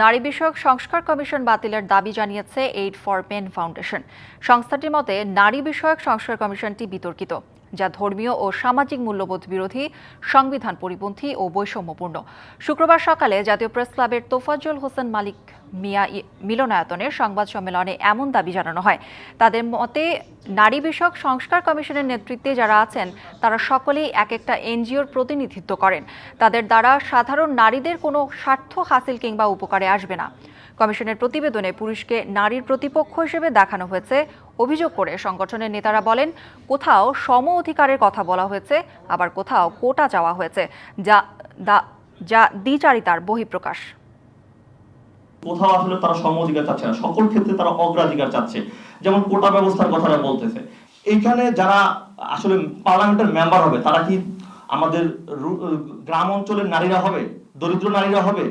নারী বিষয়ক সংস্কার কমিশন বাতিলের দাবি জানিয়েছে এইড ফর মেন ফাউন্ডেশন সংস্থাটির মতে, নারী বিষয়ক সংস্কার কমিশনটি বিতর্কিত। যা ধর্মীয় ও সামাজিক মূল্যবোধ বিরোধী, সংবিধান পরিপন্থী ও বৈষম্যপূর্ণ। শুক্রবার সকালে জাতীয় প্রেস ক্লাবের তোফাজ্জল হোসেন মালিক মিয়া মিলনায়তনের সংবাদ সম্মেলনে এমন দাবি জানানো হয়। তাদের মতে, নারী বিষয়ক সংস্কার কমিশনের নেতৃত্বে যারা আছেন, তারা সকলেই এক একটা এনজিওর প্রতিনিধিত্ব করেন। তাদের দ্বারা সাধারণ নারীদের কোনো স্বার্থ হাসিল কিংবা উপকারে আসবে না। কমিশনের প্রতিবেদনে পুরুষকে নারীর প্রতিপক্ষ হিসেবে দেখানো হয়েছে অভিযোগ করে সংগঠনের নেতারা বলেন, কোথাও সম অধিকারের কথা বলা হয়েছে, আবার কোথাও কোটা চাওয়া হয়েছে, যা যা দ্বিচারিতার বহিঃপ্রকাশ। কোথাও আসলে তারা সম অধিকার চাচ্ছে না, সকল ক্ষেত্রে তারা অগ্রাধিকার চাচ্ছে, যেমন কোটা ব্যবস্থার কথাটা বলতেছে। এইখানে যারা আসলে পার্লামেন্টের মেম্বার হবে, তারা কি আমাদের গ্রাম অঞ্চলের নারীরা হবে, দরিদ্র নারীরা হবে?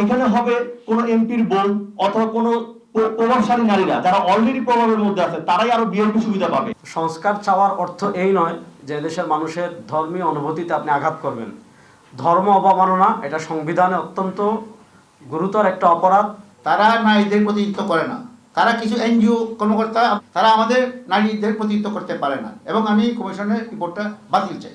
এখানে হবে কোন এমপির বউ অথবা কোনো প্রভাবশালী নারীরা যারা অলরেডি প্রভাবের মধ্যে আছে তারাই আরও বিএনপি সুবিধা পাবে। সংস্কার চাওয়ার অর্থ এই নয় যে দেশের মানুষের ধর্মীয় অনুভূতিতে আপনি আঘাত করবেন। ধর্ম অবমাননা এটা সংবিধানে অত্যন্ত গুরুতর একটা অপরাধ। তারা নারীদের প্রতিনিধিত্ব করে না। তারা কিছু এনজিও কর্মকর্তা তারা আমাদের নারীদের প্রতিনিধিত্ব করতে পারে না। এবং আমি কমিশনের রিপোর্টটা বাতিল চাই।